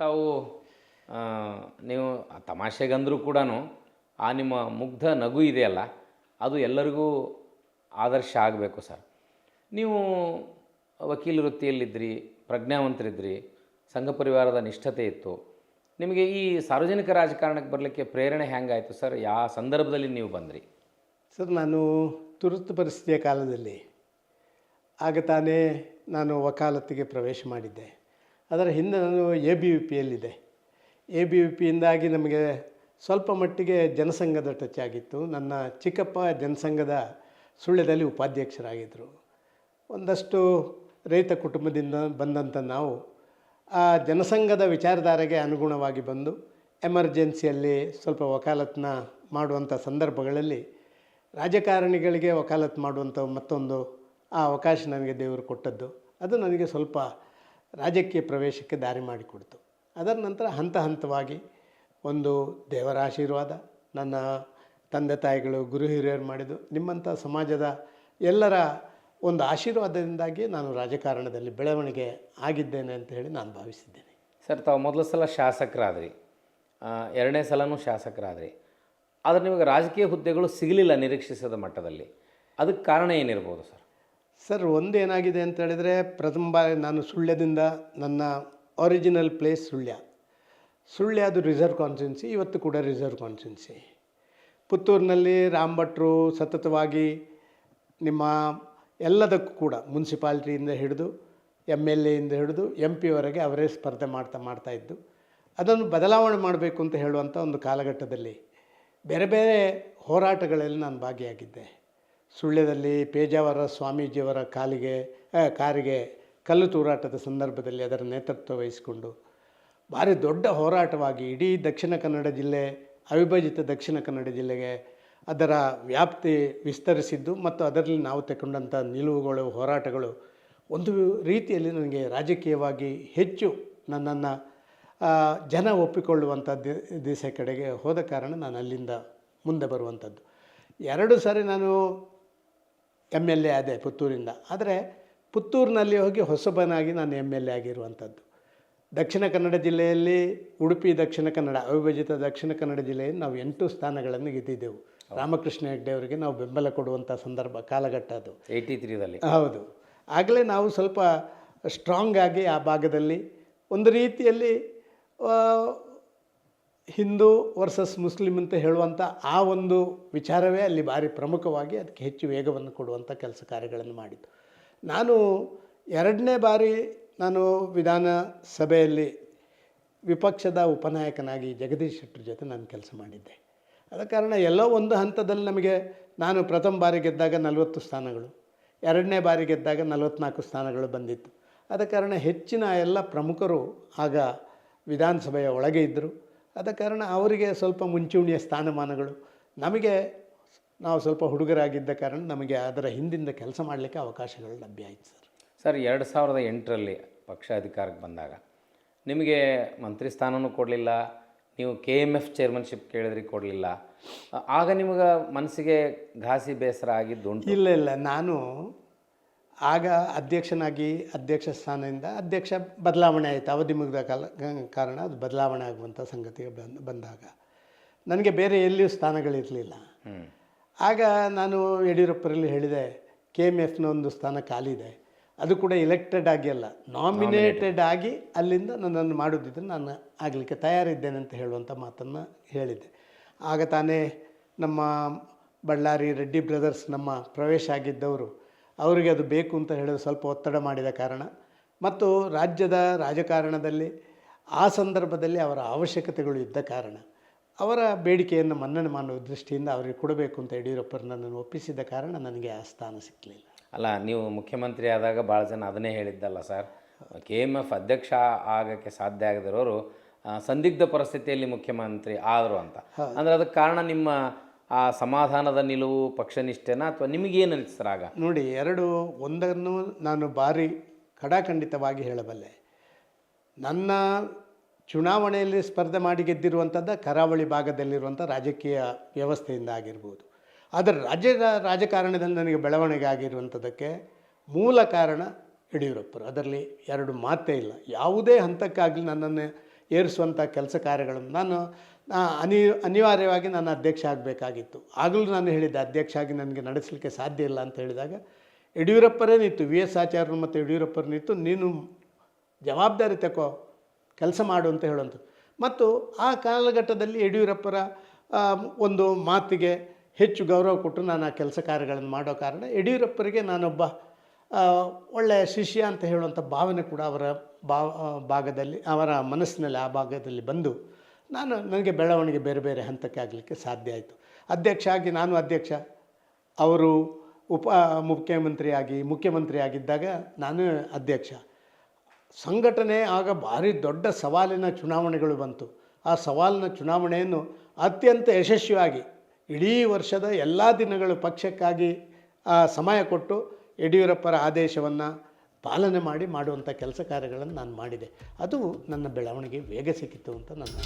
ತಾವು ನೀವು ತಮಾಷೆಗಂದರೂ ಕೂಡ ಆ ನಿಮ್ಮ ಮುಗ್ಧ ನಗು ಇದೆಯಲ್ಲ, ಅದು ಎಲ್ಲರಿಗೂ ಆದರ್ಶ ಆಗಬೇಕು ಸರ್. ನೀವು ವಕೀಲ ವೃತ್ತಿಯಲ್ಲಿದ್ದಿರಿ ಪ್ರಜ್ಞಾವಂತರಿದ್ರಿ ಸಂಘ ಪರಿವಾರದ ನಿಷ್ಠತೆ ಇತ್ತು. ನಿಮಗೆ ಈ ಸಾರ್ವಜನಿಕ ರಾಜಕಾರಣಕ್ಕೆ ಬರಲಿಕ್ಕೆ ಪ್ರೇರಣೆ ಹೆಂಗಾಯಿತು ಸರ್? ಯಾವ ಸಂದರ್ಭದಲ್ಲಿ ನೀವು ಬಂದ್ರಿ? ಸರ್, ನಾನು ತುರ್ತು ಪರಿಸ್ಥಿತಿಯ ಕಾಲದಲ್ಲಿ, ಆಗ ತಾನೇ ನಾನು ವಕಾಲತ್ತಿಗೆ ಪ್ರವೇಶ ಮಾಡಿದ್ದೆ. ಅದರ ಹಿಂದೆ ನಾನು ಎ ಬಿ ವಿ ಪಿಯಲ್ಲಿದೆ ಎ ಬಿ ವಿ ಪಿಯಿಂದಾಗಿ ನಮಗೆ ಸ್ವಲ್ಪ ಮಟ್ಟಿಗೆ ಜನಸಂಘದ ಟಚ್ ಆಗಿತ್ತು. ನನ್ನ ಚಿಕ್ಕಪ್ಪ ಜನಸಂಘದ ಸುಳ್ಯದಲ್ಲಿ ಉಪಾಧ್ಯಕ್ಷರಾಗಿದ್ದರು. ಒಂದಷ್ಟು ರೈತ ಕುಟುಂಬದಿಂದ ಬಂದಂಥ ನಾವು ಆ ಜನಸಂಘದ ವಿಚಾರಧಾರೆಗೆ ಅನುಗುಣವಾಗಿ ಬಂದು ಎಮರ್ಜೆನ್ಸಿಯಲ್ಲಿ ಸ್ವಲ್ಪ ವಕಾಲತ್ನ ಮಾಡುವಂಥ ಸಂದರ್ಭಗಳಲ್ಲಿ ರಾಜಕಾರಣಿಗಳಿಗೆ ವಕಾಲತ್ ಮಾಡುವಂಥ ಮತ್ತೊಂದು ಆ ಅವಕಾಶ ನನಗೆ ದೇವರು ಕೊಟ್ಟದ್ದು. ಅದು ನನಗೆ ಸ್ವಲ್ಪ ರಾಜಕೀಯ ಪ್ರವೇಶಕ್ಕೆ ದಾರಿ ಮಾಡಿಕೊಡ್ತು. ಅದರ ನಂತರ ಹಂತ ಹಂತವಾಗಿ ಒಂದು ದೇವರ ಆಶೀರ್ವಾದ ನನ್ನ ತಂದೆ ತಾಯಿಗಳು ಗುರು ಹಿರಿಯರು ಮಾಡಿದ್ದು. ನಿಮ್ಮಂಥ ಸಮಾಜದ ಎಲ್ಲರ ಒಂದು ಆಶೀರ್ವಾದದಿಂದಾಗಿ ನಾನು ರಾಜಕಾರಣದಲ್ಲಿ ಬೆಳವಣಿಗೆ ಆಗಿದ್ದೇನೆ ಅಂತ ಹೇಳಿ ನಾನು ಭಾವಿಸಿದ್ದೇನೆ. ಸರ್, ತಾವು ಮೊದಲ ಸಲ ಶಾಸಕರಾದ್ರಿ. ಎರಡನೇ ಸಲನೂ ಶಾಸಕರಾದ್ರಿ. ಆದರೆ ನಿಮಗೆ ರಾಜಕೀಯ ಹುದ್ದೆಗಳು ಸಿಗಲಿಲ್ಲ ನಿರೀಕ್ಷಿಸಿದ ಮಟ್ಟದಲ್ಲಿ. ಅದಕ್ಕೆ ಕಾರಣ ಏನಿರ್ಬೋದು ಸರ್? ಸರ್ ಒಂದು ಏನಾಗಿದೆ ಅಂತ ಹೇಳಿದರೆ, ಪ್ರಥಮ ಬಾರಿ ನಾನು ಸುಳ್ಯದಿಂದ ನನ್ನ ಒರಿಜಿನಲ್ ಪ್ಲೇಸ್ ಸುಳ್ಯ. ಸುಳ್ಯ ಅದು ರಿಸರ್ವ್ ಕಾನ್ಸ್ಟಿಟ್ಯೂನ್ಸಿ ಇವತ್ತು ಕೂಡ ರಿಸರ್ವ್ ಕಾನ್ಸ್ಟಿಟ್ಯೂನ್ಸಿ ಪುತ್ತೂರಿನಲ್ಲಿ ರಾಮ್ ಭಟ್ರು ಸತತವಾಗಿ ನಿಮ್ಮ ಎಲ್ಲದಕ್ಕೂ ಕೂಡ ಮುನ್ಸಿಪಾಲ್ಟಿಯಿಂದ ಹಿಡಿದು ಎಂ ಎಲ್ ಎಯಿಂದ ಹಿಡಿದು ಎಂ ಪಿವರೆಗೆ ಅವರೇ ಸ್ಪರ್ಧೆ ಮಾಡ್ತಾ ಮಾಡ್ತಾ ಇದ್ದು, ಅದನ್ನು ಬದಲಾವಣೆ ಮಾಡಬೇಕು ಅಂತ ಹೇಳುವಂಥ ಒಂದು ಕಾಲಘಟ್ಟದಲ್ಲಿ ಬೇರೆ ಬೇರೆ ಹೋರಾಟಗಳಲ್ಲಿ ನಾನು ಭಾಗಿಯಾಗಿದ್ದೆ. ಸುಳ್ಯದಲ್ಲಿ ಪೇಜಾವರ ಸ್ವಾಮೀಜಿಯವರ ಕಾಲಿಗೆ ಕಾರಿಗೆ ಕಲ್ಲು ತೂರಾಟದ ಸಂದರ್ಭದಲ್ಲಿ ಅದರ ನೇತೃತ್ವ ವಹಿಸಿಕೊಂಡು, ಭಾರಿ ದೊಡ್ಡ ಹೋರಾಟವಾಗಿ ಇಡೀ ದಕ್ಷಿಣ ಕನ್ನಡ ಜಿಲ್ಲೆ, ಅವಿಭಜಿತ ದಕ್ಷಿಣ ಕನ್ನಡ ಜಿಲ್ಲೆಗೆ ಅದರ ವ್ಯಾಪ್ತಿ ವಿಸ್ತರಿಸಿದ್ದು ಮತ್ತು ಅದರಲ್ಲಿ ನಾವು ತಗೊಂಡಂಥ ನಿಲುವುಗಳು, ಹೋರಾಟಗಳು ಒಂದು ರೀತಿಯಲ್ಲಿ ನನಗೆ ರಾಜಕೀಯವಾಗಿ ಹೆಚ್ಚು ನನ್ನನ್ನು ಜನ ಒಪ್ಪಿಕೊಳ್ಳುವಂಥ ದಿಸೆ ಕಡೆಗೆ ಹೋದ ಕಾರಣ ನಾನು ಅಲ್ಲಿಂದ ಮುಂದೆ ಬರುವಂಥದ್ದು. ಎರಡು ಸಾರಿ ನಾನು ಎಂ ಎಲ್ ಎ ಆದೆ ಪುತ್ತೂರಿಂದ. ಆದರೆ ಪುತ್ತೂರಿನಲ್ಲಿ ಹೋಗಿ ಹೊಸಬನಾಗಿ ನಾನು ಎಂ ಎಲ್ ಎ ಆಗಿರುವಂಥದ್ದು. ದಕ್ಷಿಣ ಕನ್ನಡ ಜಿಲ್ಲೆಯಲ್ಲಿ ಉಡುಪಿ ದಕ್ಷಿಣ ಕನ್ನಡ ಅವಿಭಜಿತ ದಕ್ಷಿಣ ಕನ್ನಡ ಜಿಲ್ಲೆಯಲ್ಲಿ ನಾವು ಎಂಟು ಸ್ಥಾನಗಳನ್ನು ಗೆದ್ದಿದ್ದೆವು. ರಾಮಕೃಷ್ಣ ಹೆಗ್ಡೆ ಅವರಿಗೆ ನಾವು ಬೆಂಬಲ ಕೊಡುವಂಥ ಸಂದರ್ಭ ಕಾಲಘಟ್ಟ ಅದು. ಏಯ್ಟಿ ತ್ರೀದಲ್ಲಿ. ಹೌದು. ಆಗಲೇ ನಾವು ಸ್ವಲ್ಪ ಸ್ಟ್ರಾಂಗ್ ಆಗಿ ಆ ಭಾಗದಲ್ಲಿ ಒಂದು ರೀತಿಯಲ್ಲಿ ಹಿಂದೂ ವರ್ಸಸ್ ಮುಸ್ಲಿಮ್ ಅಂತ ಹೇಳುವಂಥ ಆ ಒಂದು ವಿಚಾರವೇ ಅಲ್ಲಿ ಭಾರಿ ಪ್ರಮುಖವಾಗಿ ಅದಕ್ಕೆ ಹೆಚ್ಚು ವೇಗವನ್ನು ಕೊಡುವಂಥ ಕೆಲಸ ಕಾರ್ಯಗಳನ್ನು ಮಾಡಿತು ನಾನು ಎರಡನೇ ಬಾರಿ ನಾನು ವಿಧಾನಸಭೆಯಲ್ಲಿ ವಿಪಕ್ಷದ ಉಪನಾಯಕನಾಗಿ ಜಗದೀಶ್ ಶೆಟ್ಟರ್ ಜೊತೆ ನಾನು ಕೆಲಸ ಮಾಡಿದ್ದೆ. ಆದ ಕಾರಣ ಎಲ್ಲೋ ಒಂದು ಹಂತದಲ್ಲಿ ನಮಗೆ ನಾನು ಪ್ರಥಮ ಬಾರಿ ಗೆದ್ದಾಗ ನಲವತ್ತು ಸ್ಥಾನಗಳು, ಎರಡನೇ ಬಾರಿ ಗೆದ್ದಾಗ ನಲವತ್ತ್ನಾಲ್ಕು ಸ್ಥಾನಗಳು ಬಂದಿತ್ತು. ಆದ ಕಾರಣ ಹೆಚ್ಚಿನ ಎಲ್ಲ ಪ್ರಮುಖರು ಆಗ ವಿಧಾನಸಭೆಯ ಒಳಗೆ ಇದ್ದರು. ಆದ ಕಾರಣ ಅವರಿಗೆ ಸ್ವಲ್ಪ ಮುಂಚೂಣಿಯ ಸ್ಥಾನಮಾನಗಳು. ನಮಗೆ ನಾವು ಸ್ವಲ್ಪ ಹುಡುಗರಾಗಿದ್ದ ಕಾರಣ ನಮಗೆ ಅದರ ಹಿಂದಿಂದ ಕೆಲಸ ಮಾಡಲಿಕ್ಕೆ ಅವಕಾಶಗಳು ಲಭ್ಯ ಆಯಿತು ಸರ್. ಸರ್ ಎರಡು ಸಾವಿರದ ಎಂಟರಲ್ಲಿ ಪಕ್ಷ ಅಧಿಕಾರಕ್ಕೆ ಬಂದಾಗ ನಿಮಗೆ ಮಂತ್ರಿ ಸ್ಥಾನವೂ ಕೊಡಲಿಲ್ಲ ನೀವು ಕೆ ಎಂ ಎಫ್ ಚೇರ್ಮನ್ಶಿಪ್ ಕೇಳಿದ್ರಿ ಕೊಡಲಿಲ್ಲ. ಆಗ ನಿಮಗೆ ಮನಸ್ಸಿಗೆ ಘಾಸಿ ಬೇಸರ ಆಗಿದ್ದು ಇಲ್ಲ ಇಲ್ಲ. ನಾನು ಆಗ ಅಧ್ಯಕ್ಷನಾಗಿ ಅಧ್ಯಕ್ಷ ಸ್ಥಾನದಿಂದ ಅಧ್ಯಕ್ಷ ಬದಲಾವಣೆ ಆಯಿತು. ಅವಧಿ ಮುಗಿದ ಕಾಲ ಕಾರಣ ಅದು ಬದಲಾವಣೆ ಆಗುವಂಥ ಸಂಗತಿಗೆ ಬಂದು ಬಂದಾಗ. ನನಗೆ ಬೇರೆ ಎಲ್ಲಿಯೂ ಸ್ಥಾನಗಳಿರಲಿಲ್ಲ. ಆಗ ನಾನು ಯಡಿಯೂರಪ್ಪರಲ್ಲಿ ಹೇಳಿದೆ ಕೆ ಎಂ ಎಫ್ನ ಒಂದು ಸ್ಥಾನ ಖಾಲಿದೆ ಅದು ಕೂಡ ಎಲೆಕ್ಟೆಡ್ ಆಗಿ ಅಲ್ಲ. ನಾಮಿನೇಟೆಡ್ ಆಗಿ ಅಲ್ಲಿಂದ ನನ್ನನ್ನು ಮಾಡೋದಿದ್ರೆ ನಾನು ಆಗಲಿಕ್ಕೆ ತಯಾರಿದ್ದೇನೆ ಅಂತ ಹೇಳುವಂಥ ಮಾತನ್ನು ಹೇಳಿದ್ದೆ ಆಗ ತಾನೇ ನಮ್ಮ ಬಳ್ಳಾರಿ ರೆಡ್ಡಿ ಬ್ರದರ್ಸ್ ನಮ್ಮ ಪ್ರವೇಶ ಆಗಿದ್ದವರು ಅವರಿಗೆ ಅದು ಬೇಕು ಅಂತ ಹೇಳೋದು ಸ್ವಲ್ಪ ಒತ್ತಡ ಮಾಡಿದ ಕಾರಣ ಮತ್ತು ರಾಜ್ಯದ ರಾಜಕಾರಣದಲ್ಲಿ ಆ ಸಂದರ್ಭದಲ್ಲಿ ಅವರ ಅವಶ್ಯಕತೆಗಳು ಇದ್ದ ಕಾರಣ ಅವರ ಬೇಡಿಕೆಯನ್ನು ಮನ್ನಣೆ ಮಾಡುವ ದೃಷ್ಟಿಯಿಂದ ಅವರಿಗೆ ಕೊಡಬೇಕು ಅಂತ ಯಡಿಯೂರಪ್ಪರು ನನ್ನನ್ನು ಒಪ್ಪಿಸಿದ ಕಾರಣ ನನಗೆ ಆ ಸ್ಥಾನ ಸಿಕ್ಕಲಿಲ್ಲ ಅಲ್ಲ ನೀವು ಮುಖ್ಯಮಂತ್ರಿ ಆದಾಗ ಭಾಳ ಜನ ಅದನ್ನೇ ಹೇಳಿದ್ದಲ್ಲ ಸರ್. ಕೆ ಎಂ ಎಫ್ ಅಧ್ಯಕ್ಷ ಆಗೋಕ್ಕೆ ಸಾಧ್ಯ ಆಗದಿರೋರು ಸಂದಿಗ್ಧ ಪರಿಸ್ಥಿತಿಯಲ್ಲಿ ಮುಖ್ಯಮಂತ್ರಿ ಆದರು ಅಂತ. ಅಂದರೆ ಅದಕ್ಕೆ ಕಾರಣ ನಿಮ್ಮ ಆ ಸಮಾಧಾನದ ನಿಲುವು, ಪಕ್ಷನಿಷ್ಠೆನ ಅಥವಾ ನಿಮಗೇನು ಅನಿಸ್ತು ಸರ್ ಆಗ ನೋಡಿ, ಎರಡು, ಒಂದನ್ನು ನಾನು ಭಾರಿ ಕಡಾಖಂಡಿತವಾಗಿ ಹೇಳಬಲ್ಲೆ. ನನ್ನ ಚುನಾವಣೆಯಲ್ಲಿ ಸ್ಪರ್ಧೆ ಮಾಡಿ ಗೆದ್ದಿರುವಂಥದ್ದು ಕರಾವಳಿ ಭಾಗದಲ್ಲಿರುವಂಥ ರಾಜಕೀಯ ವ್ಯವಸ್ಥೆಯಿಂದ ಆಗಿರ್ಬೋದು. ಆದರೆ ರಾಜ್ಯದ ರಾಜಕಾರಣದಲ್ಲಿ ನನಗೆ ಬೆಳವಣಿಗೆ ಆಗಿರುವಂಥದ್ದಕ್ಕೆ ಮೂಲ ಕಾರಣ ಯಡಿಯೂರಪ್ಪರು. ಅದರಲ್ಲಿ ಎರಡು ಮಾತೇ ಇಲ್ಲ. ಯಾವುದೇ ಹಂತಕ್ಕಾಗಲಿ ನನ್ನನ್ನು ಏರಿಸುವಂಥ ಕೆಲಸ ಕಾರ್ಯಗಳನ್ನು ನಾನು ಅನಿ, ಅನಿವಾರ್ಯವಾಗಿ ನಾನು ಅಧ್ಯಕ್ಷ ಆಗಬೇಕಾಗಿತ್ತು. ಆಗಲೂ ನಾನು ಹೇಳಿದ್ದೆ, ಅಧ್ಯಕ್ಷ ಆಗಿ ನನಗೆ ನಡೆಸಲಿಕ್ಕೆ ಸಾಧ್ಯ ಇಲ್ಲ ಅಂತ ಹೇಳಿದಾಗ, ಯಡಿಯೂರಪ್ಪರೇ ನಿಂತು ವಿ ಎಸ್ ಆಚಾರ್ಯರು ಮತ್ತು ಯಡಿಯೂರಪ್ಪರು ನಿಂತು, ನೀನು ಜವಾಬ್ದಾರಿ ತಕೋ, ಕೆಲಸ ಮಾಡು ಅಂತ ಹೇಳುವಂಥದ್ದು ಮತ್ತು ಆ ಕಾಲಘಟ್ಟದಲ್ಲಿ ಯಡಿಯೂರಪ್ಪರ ಒಂದು ಮಾತಿಗೆ ಹೆಚ್ಚು ಗೌರವ ಕೊಟ್ಟು ನಾನು ಆ ಕೆಲಸ ಕಾರ್ಯಗಳನ್ನು ಮಾಡೋ ಕಾರಣ, ಯಡಿಯೂರಪ್ಪರಿಗೆ ನಾನೊಬ್ಬ ಒಳ್ಳೆಯ ಶಿಷ್ಯ ಅಂತ ಹೇಳುವಂಥ ಭಾವನೆ ಕೂಡ ಅವರ ಭಾವ ಭಾಗದಲ್ಲಿ, ಅವರ ಮನಸ್ಸಿನಲ್ಲಿ ಆ ಭಾಗದಲ್ಲಿ ಬಂದು ನಾನು, ನನಗೆ ಬೆಳವಣಿಗೆ ಬೇರೆ ಬೇರೆ ಹಂತಕ್ಕೆ ಆಗಲಿಕ್ಕೆ ಸಾಧ್ಯ ಆಯಿತು. ಅಧ್ಯಕ್ಷ ಆಗಿ ನಾನು ಅಧ್ಯಕ್ಷ. ಅವರು ಉಪ, ಮುಖ್ಯಮಂತ್ರಿಯಾಗಿ ಮುಖ್ಯಮಂತ್ರಿ ಆಗಿದ್ದಾಗ ನಾನು ಅಧ್ಯಕ್ಷ. ಸಂಘಟನೆ ಆಗ ಭಾರಿ ದೊಡ್ಡ ಸವಾಲಿನ ಚುನಾವಣೆಗಳು ಬಂತು. ಆ ಸವಾಲಿನ ಚುನಾವಣೆಯನ್ನು ಅತ್ಯಂತ ಯಶಸ್ವಿಯಾಗಿ, ಇಡೀ ವರ್ಷದ ಎಲ್ಲ ದಿನಗಳು ಪಕ್ಷಕ್ಕಾಗಿ ಸಮಯ ಕೊಟ್ಟು ಯಡಿಯೂರಪ್ಪರ ಆದೇಶವನ್ನು ಪಾಲನೆ ಮಾಡಿ ಮಾಡುವಂಥ ಕೆಲಸ ಕಾರ್ಯಗಳನ್ನು ನಾನು ಮಾಡಿದೆ. ಅದು ನನ್ನ ಬೆಳವಣಿಗೆ ವೇಗ ಸಿಕ್ಕಿತು ಅಂತ ನನ್ನ